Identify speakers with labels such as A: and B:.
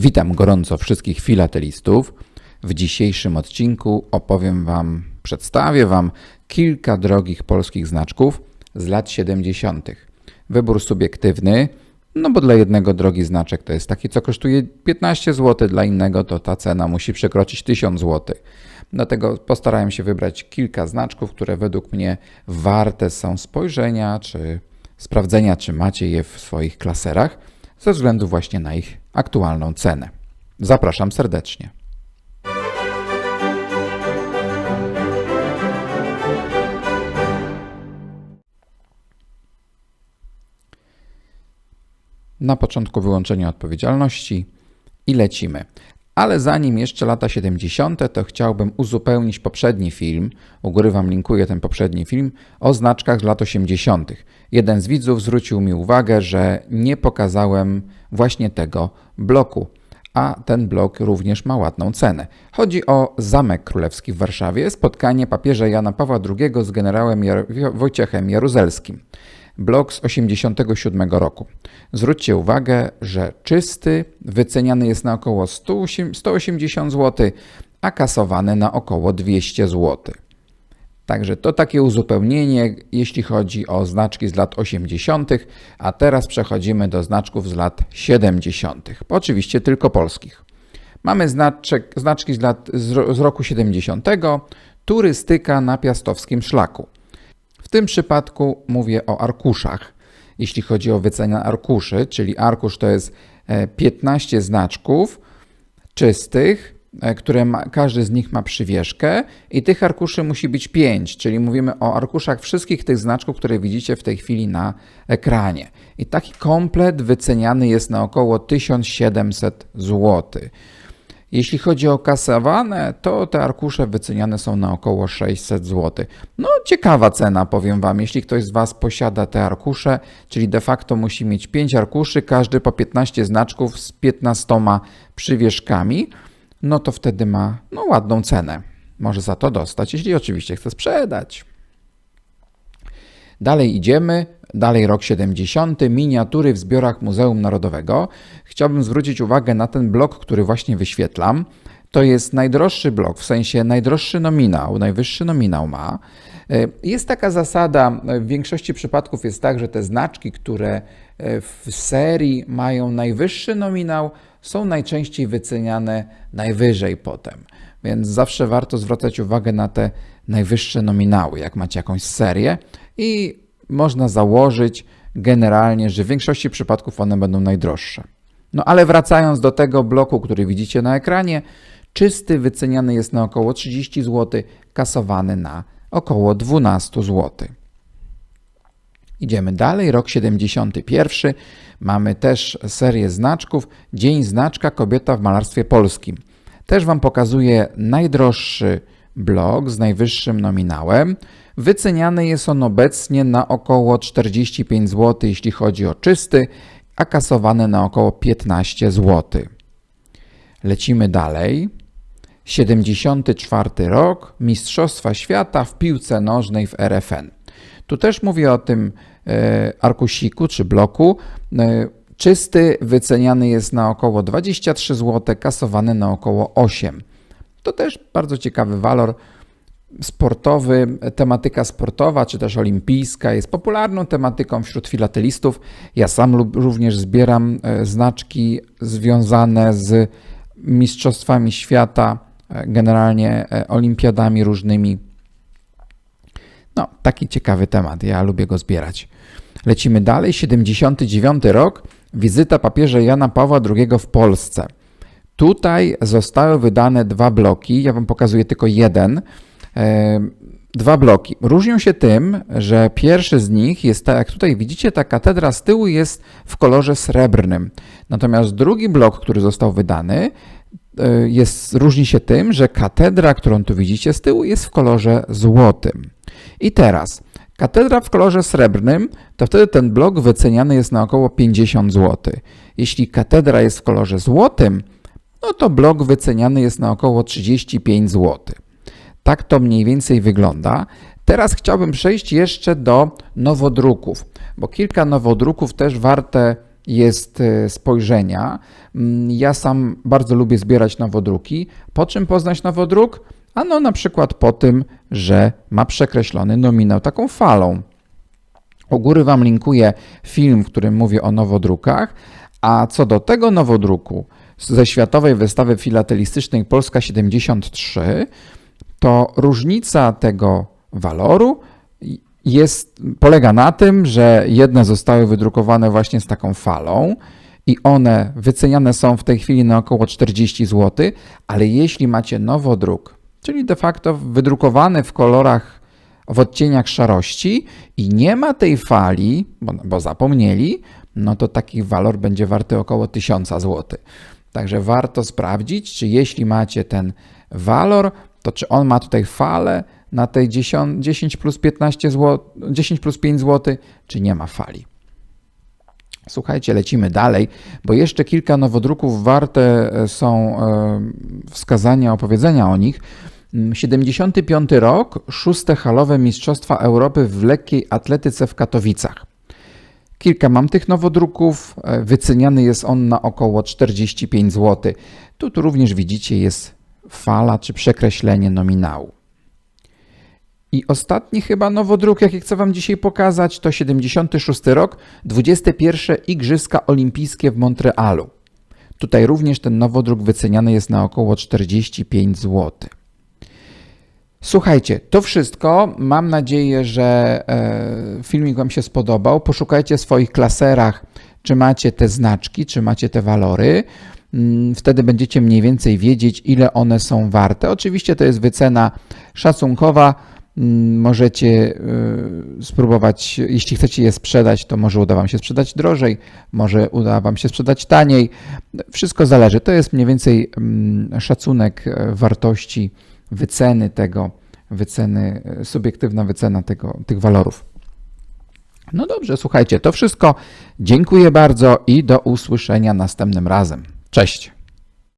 A: Witam gorąco wszystkich filatelistów. W dzisiejszym odcinku opowiem Wam, przedstawię Wam kilka drogich polskich znaczków z lat 70. Wybór subiektywny, no bo dla jednego drogi znaczek to jest taki, co kosztuje 15 zł, dla innego to ta cena musi przekroczyć 1000 zł. Dlatego postarałem się wybrać kilka znaczków, które według mnie warte są spojrzenia czy sprawdzenia, czy macie je w swoich klaserach, ze względu właśnie na ich aktualną cenę. Zapraszam serdecznie. Na początku wyłączenie odpowiedzialności i lecimy. Ale zanim jeszcze lata 70., to chciałbym uzupełnić poprzedni film, u góry Wam linkuję ten poprzedni film, o znaczkach z lat 80. Jeden z widzów zwrócił mi uwagę, że nie pokazałem właśnie tego bloku, a ten blok również ma ładną cenę. Chodzi o Zamek Królewski w Warszawie, spotkanie papieża Jana Pawła II z generałem Jar Wojciechem Jaruzelskim blok z 87 roku. Zwróćcie uwagę, że czysty wyceniany jest na około 180 zł, a kasowany na około 200 zł. Także to takie uzupełnienie, jeśli chodzi o znaczki z lat 80., a teraz przechodzimy do znaczków z lat 70., oczywiście tylko polskich. Mamy znaczek, znaczki z, lat, z, roku 70. Turystyka na piastowskim szlaku. W tym przypadku mówię o arkuszach. Jeśli chodzi o wycenę arkuszy, czyli arkusz to jest 15 e, znaczków czystych, e, które ma, każdy z nich ma przywieszkę i tych arkuszy musi być 5, czyli mówimy o arkuszach wszystkich tych znaczków, które widzicie w tej chwili na ekranie. I taki komplet wyceniany jest na około 1700 zł. Jeśli chodzi o kasowane, to te arkusze wyceniane są na około 600 zł. No, ciekawa cena, powiem Wam. Jeśli ktoś z Was posiada te arkusze, czyli de facto musi mieć 5 arkuszy, każdy po 15 znaczków z 15 przywieszkami, no to wtedy ma no, ładną cenę. Może za to dostać, jeśli oczywiście chce sprzedać. Dalej idziemy. Dalej rok 70. Miniatury w zbiorach Muzeum Narodowego. Chciałbym zwrócić uwagę na ten blok, który właśnie wyświetlam. To jest najdroższy blok, w sensie najdroższy nominał, najwyższy nominał ma. E, jest taka zasada, w większości przypadków jest tak, że te znaczki, które e, w serii mają najwyższy nominał, są najczęściej wyceniane najwyżej potem. Więc zawsze warto zwracać uwagę na te najwyższe nominały, jak macie jakąś serię i można założyć generalnie, że w większości przypadków one będą najdroższe. No ale wracając do tego bloku, który widzicie na ekranie, czysty wyceniany jest na około 30 zł, kasowany na około 12 zł. Idziemy dalej, rok 71. Mamy też serię znaczków. Dzień znaczka kobieta w malarstwie polskim. Też Wam pokazuję najdroższy blok z najwyższym nominałem. Wyceniany jest on obecnie na około 45 zł, jeśli chodzi o czysty, a kasowany na około 15 zł. Lecimy dalej. 74 rok, Mistrzostwa Świata w piłce nożnej w RFN. Tu też mówię o tym e, arkusiku czy bloku. E, czysty wyceniany jest na około 23 zł, kasowany na około 8. To też bardzo ciekawy walor sportowy, tematyka sportowa czy też olimpijska jest popularną tematyką wśród filatelistów. Ja sam lub również zbieram e, znaczki związane z mistrzostwami świata, e, generalnie e, olimpiadami różnymi. No, taki ciekawy temat, ja lubię go zbierać. Lecimy dalej, 79 rok, wizyta papieża Jana Pawła II w Polsce. Tutaj zostały wydane dwa bloki, ja Wam pokazuję tylko jeden, dwa bloki. Różnią się tym, że pierwszy z nich jest, tak jak tutaj widzicie, ta katedra z tyłu jest w kolorze srebrnym. Natomiast drugi blok, który został wydany, e, jest, różni się tym, że katedra, którą tu widzicie z tyłu, jest w kolorze złotym. I teraz, katedra w kolorze srebrnym, to wtedy ten blok wyceniany jest na około 50 zł. Jeśli katedra jest w kolorze złotym, no to blok wyceniany jest na około 35 zł. Tak to mniej więcej wygląda. Teraz chciałbym przejść jeszcze do nowodruków, bo kilka nowodruków też warte jest e, spojrzenia. Mm, Ja sam bardzo lubię zbierać nowodruki. Po czym poznać nowodruk? Ano na przykład po tym, że ma przekreślony nominał taką falą. U góry Wam linkuję film, w którym mówię o nowodrukach, a co do tego nowodruku ze Światowej Wystawy Filatelistycznej Polska 73, to różnica tego waloru jest, polega na tym, że jedne zostały wydrukowane właśnie z taką falą i one wyceniane są w tej chwili na około 40 zł, ale jeśli macie nowodruk, czyli de facto wydrukowany w kolorach w odcieniach szarości i nie ma tej fali, bo, bo zapomnieli, no to taki walor będzie warty około 1000 zł. Także warto sprawdzić, czy jeśli macie ten walor, to czy on ma tutaj falę na tej 10, 10 plus 15 zł, 10 plus 5 zł, czy nie ma fali. Słuchajcie, lecimy dalej, bo jeszcze kilka nowodruków warte e, są e, wskazania, opowiedzenia o nich. Mm, 75 rok, szóste halowe Mistrzostwa Europy w lekkiej atletyce w Katowicach. Kilka mam tych nowodruków, e, wyceniany jest on na około 45 zł. Tu, tu również widzicie jest fala czy przekreślenie nominału. I ostatni chyba nowodruk, jaki chcę Wam dzisiaj pokazać, to 76 rok, 21 Igrzyska Olimpijskie w Montrealu. Tutaj również ten nowodruk wyceniany jest na około 45 zł. Słuchajcie, to wszystko. Mam nadzieję, że e, filmik Wam się spodobał. Poszukajcie w swoich klaserach, czy macie te znaczki, czy macie te walory. Mm, Wtedy będziecie mniej więcej wiedzieć, ile one są warte. Oczywiście to jest wycena szacunkowa. Mm, Możecie y, spróbować, jeśli chcecie je sprzedać, to może uda Wam się sprzedać drożej, może uda Wam się sprzedać taniej. Wszystko zależy. To jest mniej więcej mm, szacunek e, wartości wyceny tego, wyceny, subiektywna wycena tego, tych walorów. No dobrze, słuchajcie, to wszystko. Dziękuję bardzo i do usłyszenia następnym razem. Cześć.